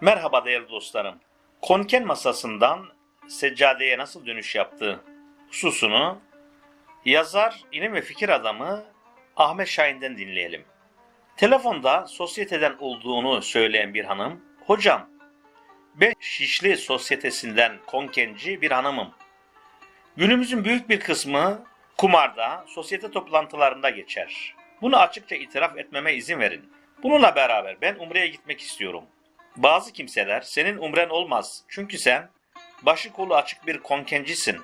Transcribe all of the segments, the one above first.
Merhaba değerli dostlarım. Konken masasından seccadeye nasıl dönüş yaptı hususunu yazar, ilim ve fikir adamı Ahmet Şahin'den dinleyelim. Telefonda sosyeteden olduğunu söyleyen bir hanım, hocam ben Şişli sosyetesinden konkenci bir hanımım. Günümüzün büyük bir kısmı kumarda, sosyete toplantılarında geçer. Bunu açıkça itiraf etmeme izin verin. Bununla beraber ben Umre'ye gitmek istiyorum. Bazı kimseler senin umren olmaz çünkü sen başı kolu açık bir konkencisin.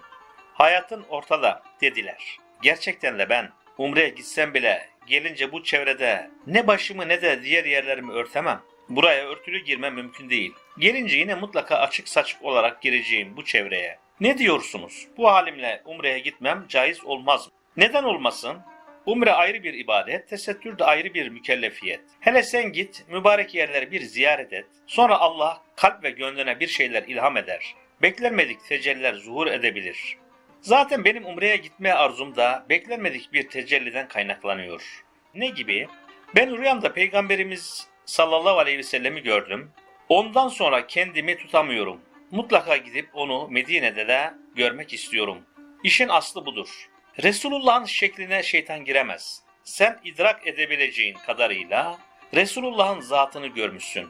Hayatın ortada dediler. Gerçekten de ben Umre'ye gitsem bile gelince bu çevrede ne başımı ne de diğer yerlerimi örtemem. Buraya örtülü girmem mümkün değil. Gelince yine mutlaka açık saçık olarak gireceğim bu çevreye. Ne diyorsunuz? Bu halimle Umre'ye gitmem caiz olmaz mı? Neden olmasın? Umre ayrı bir ibadet, tesettür de ayrı bir mükellefiyet. Hele sen git, mübarek yerleri bir ziyaret et. Sonra Allah kalp ve gönlüne bir şeyler ilham eder. Beklenmedik tecelliler zuhur edebilir. Zaten benim Umre'ye gitme arzum da beklenmedik bir tecelliden kaynaklanıyor. Ne gibi? Ben rüyamda Peygamberimiz sallallahu aleyhi ve sellemi gördüm. Ondan sonra kendimi tutamıyorum. Mutlaka gidip onu Medine'de de görmek istiyorum. İşin aslı budur. Resulullah'ın şekline şeytan giremez. Sen idrak edebileceğin kadarıyla Resulullah'ın zatını görmüşsün.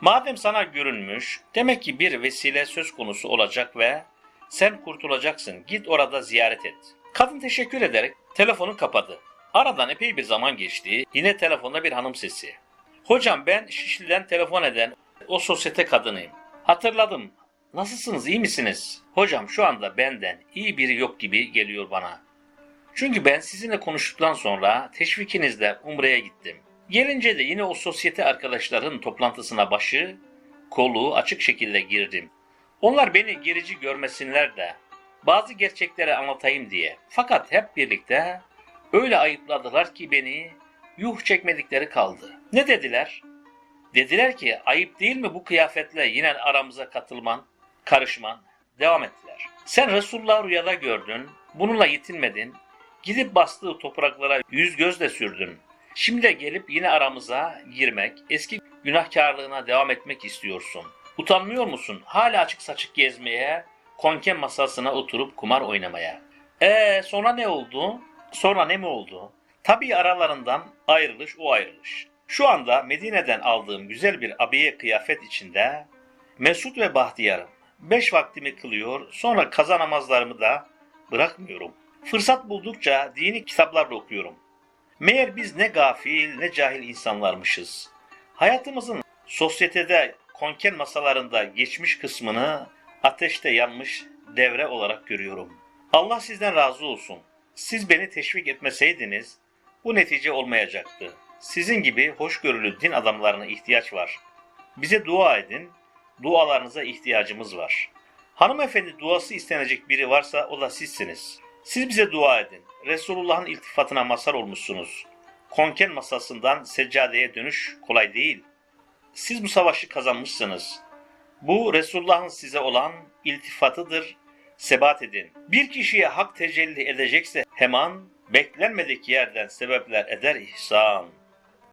Madem sana görünmüş, demek ki bir vesile söz konusu olacak ve sen kurtulacaksın. Git orada ziyaret et. Kadın teşekkür ederek telefonu kapadı. Aradan epey bir zaman geçti. Yine telefonda bir hanım sesi. Hocam ben Şişli'den telefon eden o sosyete kadınıyım. Hatırladım. Nasılsınız, iyi misiniz? Hocam şu anda benden iyi biri yok gibi geliyor bana. Çünkü ben sizinle konuştuktan sonra teşvikinizle Umre'ye gittim. Gelince de yine o sosyete arkadaşların toplantısına başı, kolu açık şekilde girdim. Onlar beni gerici görmesinler de bazı gerçekleri anlatayım diye. Fakat hep birlikte öyle ayıpladılar ki beni yuh çekmedikleri kaldı. Ne dediler? Dediler ki ayıp değil mi bu kıyafetle yine aramıza katılman, karışman? Devam ettiler. Sen Resulullah rüyada gördün, bununla yetinmedin, gidip bastığı topraklara yüz gözle sürdün. Şimdi de gelip yine aramıza girmek, eski günahkarlığına devam etmek istiyorsun. Utanmıyor musun? Hala açık saçık gezmeye, konken masasına oturup kumar oynamaya. Ee sonra ne oldu? Sonra ne mi oldu? Tabii aralarından ayrılış o ayrılış. Şu anda Medine'den aldığım güzel bir abiye kıyafet içinde Mesut ve Bahtiyarım. Beş vaktimi kılıyor, sonra kaza namazlarımı da bırakmıyorum. Fırsat buldukça dini kitaplar da okuyorum. Meğer biz ne gafil ne cahil insanlarmışız. Hayatımızın sosyetede konken masalarında geçmiş kısmını ateşte yanmış devre olarak görüyorum. Allah sizden razı olsun. Siz beni teşvik etmeseydiniz bu netice olmayacaktı. Sizin gibi hoşgörülü din adamlarına ihtiyaç var. Bize dua edin, dualarınıza ihtiyacımız var. Hanımefendi duası istenecek biri varsa o da sizsiniz. Siz bize dua edin. Resulullah'ın iltifatına mazhar olmuşsunuz. Konken masasından seccadeye dönüş kolay değil. Siz bu savaşı kazanmışsınız. Bu Resulullah'ın size olan iltifatıdır. Sebat edin. Bir kişiye hak tecelli edecekse hemen beklenmedik yerden sebepler eder ihsan.